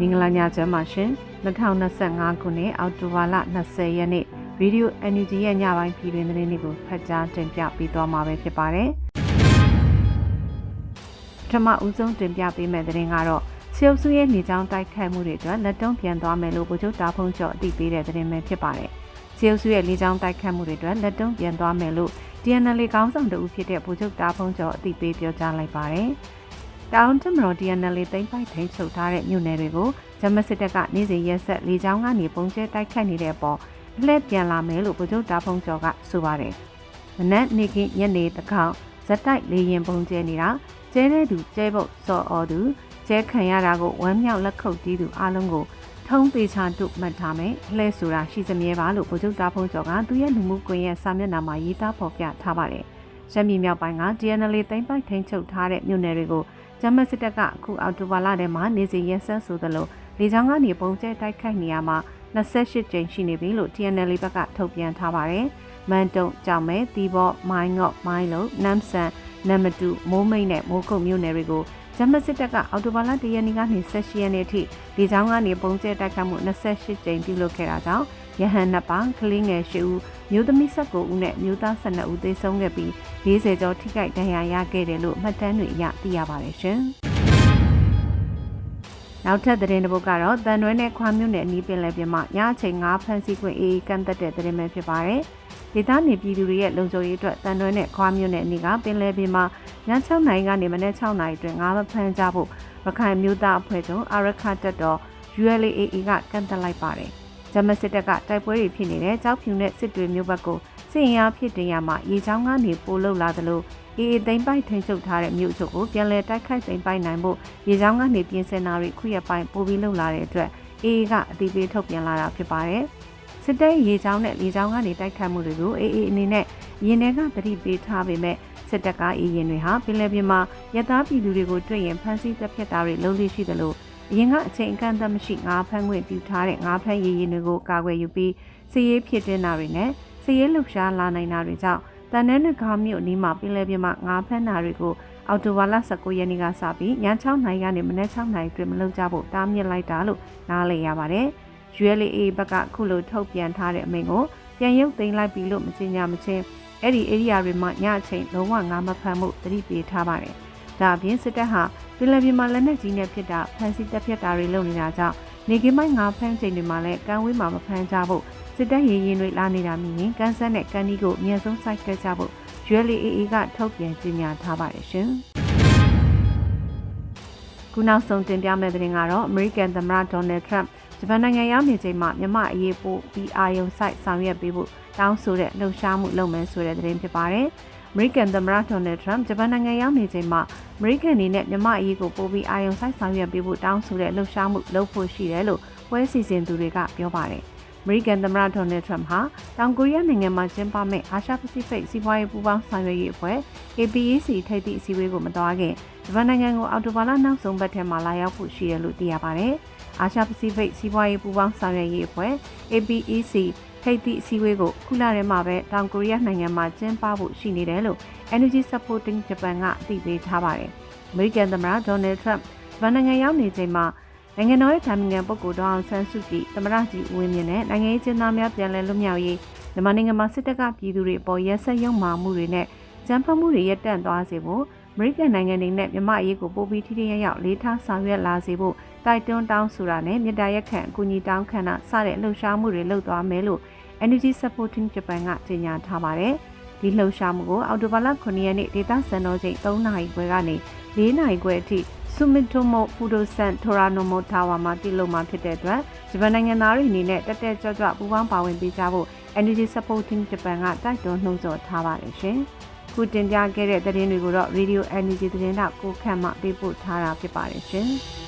မင်္ဂလာညချမ်းပါရှင်2025ခုနှစ်အောက်တိုဘာလ20ရက်နေ့ရေဒီယို NUG ရဲ့ညပိုင်းပြည်တွင်သတင်းတွေကိုဖတ်ကြားတင်ပြပေးသွားမှာပဲဖြစ်ပါတယ်ပထမဦးဆုံးတင်ပြပေးမယ့်သတင်းကတော့ဆီယုပ်စုရဲ့နေကြောင်းတိုက်ခိုက်မှုတွေအတွက်လက်တုံးပြန်သွားမယ်လို့ဗိုလ်ချုပ်တာဖုံးကျော်အသိပေးတဲ့သတင်းပဲဖြစ်ပါတယ်ဆီယုပ်စုရဲ့နေကြောင်းတိုက်ခိုက်မှုတွေအတွက်လက်တုံးပြန်သွားမယ်လို့ DNL ကောင်းဆောင်တဦးဖြစ်တဲ့ဗိုလ်ချုပ်တာဖုံးကျော်အသိပေးပြောကြားလိုက်ပါတယ် တောင်တမတော် DNL သိမ့်ပိုက်ထိန်ချုပ်ထားတဲ့မြို့နယ်တွေကိုဂျမစစ်တပ်ကနေ့စဉ်ရက်ဆက်လေကြောင်းကနေပုံကျဲတိုက်ခတ်နေတဲ့အပေါ်အလှည့်ပြန်လာမယ်လို့ဗိုလ်ချုပ်တာဖုံကျော်ကဆိုပါတယ်။မနက်နေ့ကညနေတခေါက်ဇက်တိုက်လေရင်ပုံကျဲနေတာကျဲတဲ့သူကျဲပုတ်စော်အော်သူကျဲခံရတာကိုဝမ်းမြောက်လက်ခုပ်တီးသူအလုံးကိုထုံးသေးချာတုမှတ်ထားမယ်။လှဲဆိုတာရှိစမြဲပါလို့ဗိုလ်ချုပ်တာဖုံကျော်ကသူရဲ့လူမှုကွန်ရက်စာမျက်နှာမှာရေးသားဖော်ပြထားပါတယ်။ရှမ်းပြည်မြောက်ပိုင်းက DNL သိမ်းပိုက်ထိန်းချုပ်ထားတဲ့မြို့နယ်တွေကို ဂျမစစ်တပ်ကအခုအော်တိုဘာလထဲမှာနေစဉ်ရက်ဆက်ဆိုသလိုလေကြောင်းကနေပုံကျဲတိုက်ခိုက်နေရမှာ28ကြိမ်ရှိနေပြီလို့ TNL ဘက်ကထုတ်ပြန်ထားပါတယ်။မန်တုံကြောင်မဲတီဘော့မိုင်းငော့မိုင်းလုံးနမ်ဆန်နမ်မတူမိုးမိတ်နဲ့မိုးကုတ်မြို့နယ်တွေကိုဂျမစစ်တပ်ကအော်တိုဘာလ၁ရက်နေ့ကနေ16ရက်နေ့ထိလေကြောင်းကနေပုံကျဲတိုက်ခိုက်မှု28ကြိမ်ပြုလုပ်ခဲ့တာကြောင့်ရဟန်နှစ်ပါးကလေးငယ်၈ဦး မျိုးသမီး19ဦးနဲ့မျိုးသား12ဦးသေဆုံးခဲ့ပြီး40ကျော်ထိခိုက်ဒဏ်ရာရခဲ့တယ်လို့မှတ်တမ်းတွေအရသိရပါတယ်ရှင်။နောက်ထပ်သတင်းတစ်ပုဒ်ကတော့တန်ရွဲနဲ့ခွာမြို့နယ်အနီးပင်လယ်ပြင်မှာညအချိန်9ဖမ်းဆီးခွင့်အေးကန့်သက်တဲ့သတင်းပဲဖြစ်ပါတယ်။ဒေသနေပြည်သူတွေရဲ့လုံခြုံရေးအတွက်တန်ရွဲနဲ့ခွာမြို့နယ်အနီးကပင်လယ်ပြင်မှာည6နာရီကနေမနက်6နာရီအတွင်း9ဖမ်းကြဖို့ရခိုင်မျိုးသားအဖွဲ့ချုပ်အာရခတက်တော် ULAA ကကန့်သက်လိုက်ပါတယ်။ ဂျမစစ်တပ်ကတိုက်ပွဲတွေဖြစ်နေတဲ့ကြောက်ဖြူနဲ့စစ်တွေမျိုးဘက်ကိုစစ်ရင်အားဖြစ်တင်ရမှာရေချောင်းကနေပို့လောက်လာသလိုအေးအေးသိမ့်ပိုက်ထိန်ချုပ်ထားတဲ့မြို့ချုပ်ကိုပြန်လည်တိုက်ခိုက်သိမ့်ပိုက်နိုင်ဖို့ရေချောင်းကနေပြင်ဆင်တာတွေခုရပိုင်းပို့ပြီးလုပ်လာတဲ့အတွက်အေးအေးကအတိပေးထုတ်ပြန်လာတာဖြစ်ပါတယ်။စစ်တပ်ရေချောင်းနဲ့လေချောင်းကနေတိုက်ခိုက်မှုတွေကိုအေးအေးအနေနဲ့ရင်ထဲကသတိပေးထားပေမဲ့စစ်တပ်ကအေးရင်တွေဟာပင်လယ်ပြင်မှာရသားပြည်သူတွေကိုတွေ့ရင်ဖမ်းဆီးတပ်ဖြတ်တာတွေလုပ်လို့ရှိသလို အရင်ကအချိန်အကန့်အသတ်မရှိငါးဖမ်းခွင့်ပြုထားတဲ့ငါးဖမ်းရည်ရည်တွေကိုကာကွယ်ယူပြီးစီးရေးဖြစ်တင်တာတွေနဲ့စီးရေးလှုပ်ရှားလာနိုင်တာတွေကြောင့်တန်တဲ့နဂါမြို့နီးမှာပင်လယ်ပြင်မှာငါးဖမ်းတာတွေကိုအော်တိုဘာလ19ရက်နေ့ကစပြီးည6နိုင်ကနေမနက်6နိုင်အတွင်းမလုပ်ကြဖို့တားမြစ်လိုက်တာလို့နားလည်ရပါတယ်။ ULA ဘက်ကခုလိုထုတ်ပြန်ထားတဲ့အမိန့်ကိုပြန်ရုပ်သိမ်းလိုက်ပြီလို့မကြေညာမချင်းအဲ့ဒီ area တွေမှာညအချိန်လုံးဝငါးမဖမ်းမှုသတိပေးထားပါတယ်။ဒါအပြင်စစ်တပ်ဟာ ပင်လယ်ပြင်မှာလက်နက်ကြီးနဲ့ဖြစ်တာဖမ်းဆီးတပ်ဖြတ်တာတွေလုပ်နေတာကြောင့်နေကင်းမိုင်းငါးဖမ်းချိန်တွေမှာလည်းကမ်းဝေးမှာမဖမ်းကြဖို့စစ်တပ်ရေးရင်တွေလာနေတာမြင်ရင်ကန်ဆတ်နဲ့ကန်ဒီကိုအမြဲဆုံးစိုက်ခဲ့ကြဖို့ ULAA ကထုတ်ပြန်ကြေညာထားပါတယ်ရှင်။ခုနောက်ဆုံးတင်ပြမယ့်သတင်းကတော့ American သမ္မတ Donald Trump ဂျပန်နိုင်ငံရောက်နေချိန်မှာမြန်မာအရေးပို့ပြီးအာယုံဆိုင်ဆောင်ရွက်ပေးဖို့တောင်းဆိုတဲ့လှုပ်ရှားမှုလုပ်မယ်ဆိုတဲ့သတင်းဖြစ်ပါတယ်။ American သမ္မတ Donald Trump ဂျပန်နိုင်ငံရောက်နေချိန်မှာ American အနေနဲ့မြန်မာအရေးကိုပို့ပြီးအာယုံဆိုင်ဆောင်ရွက်ပေးဖို့တောင်းဆိုတဲ့လှုပ်ရှားမှုလုပ်ဖို့ရှိတယ်လို့ပွဲစီစဉ်သူတွေကပြောပါတယ်။အမေရိကန်သမ္မတဒေါ်နယ်ထရမ့်ဟာတောင်ကိုရီးယားနိုင်ငံမှာကျင်းပမယ့်အာရှပစိဖိတ်စီးပွားရေးပူးပေါင်းဆောင်ရွက်ရေးအဖွဲ့ APEC ထိပ်သီးအစည်းအဝေးကိုမသွားခင်ဂျပန်နိုင်ငံကိုအော်တိုဘာလနောက်ဆုံးပတ်ထဲမှာလာရောက်ဖို့ရှိတယ်လို့သိရပါတယ်။အာရှပစိဖိတ်စီးပွားရေးပူးပေါင်းဆောင်ရွက်ရေးအဖွဲ့ APEC ထိပ်သီးအစည်းအဝေးကိုခုလထဲမှာပဲတောင်ကိုရီးယားနိုင်ငံမှာကျင်းပဖို့ရှိနေတယ်လို့ Energy Supporting Japan ကအသိပေးထားပါတယ်။ American သမ္မတဒေါ်နယ်ထရမ့်ဂျပန်နိုင်ငံရောက်နေချိန်မှာနိုင်ငံတော်ရဲ့ဌာနနိုင်ငံပုဂ္ဂိုလ်ဒေါအောင်ဆန်းစုကြည်သမရကြီးဦးဝင်းမြင့်နဲ့နိုင်ငံရေးကျင်းသားများပြန်လည်လွတ်မြောက်ရေးမြန်မာနိုင်ငံမှာစစ်တပ်ကပြည်သူတွေအပေါ်ရက်စက်ရုံမာမှုတွေနဲ့ကြမ်းဖက်မှုတွေရပ်တန့်သွားစေဖို့အ မေရိကန်နိုင်ငံတွေနဲ့မြန်မာအရေးကိုပိုပြီးထိထိရောက်ရောက်လေးထားဆောင်ရွက်လာစေဖို့တိုက်တွန်းတောင်းဆိုတာနဲ့မြေတားရက်ခန့်အကူအညီတောင်းခံတာစတဲ့လှုပ်ရှားမှုတွေလုပ်သွားမယ်လို့ Energy Supporting Japan ကကြေညာထားပါတယ်။ဒီလှုပ်ရှားမှုကိုအော်တိုဘာလ9ရက်နေ့ဒေသစံတော်ချိန်3နာရီခွဲကနေ4နာရီခွဲအထိဆူမီတိုမိုဖူဒိုဆန်ထိုရာနိုမိုတာဝါမှာတည်လုံမှာဖြစ်တဲ့အတွက်ဂျပန်နိုင်ငံသားတွေအနေနဲ့တက်တက်ကြွကြွပူးပေါင်းပါဝင်ပေးကြဖို့ Energy Supporting Japan ကတိုက်တွန်းနှိုးဆော်ထားပါတယ်ရှင်။ ခုတင်ပြခဲ့တဲ့သတင်းတွေကိုတော့ Radio Energy သတင်းတော့ကိုခန့်မှပေးပို့ထားတာဖြစ်ပါတယ်ရှင်။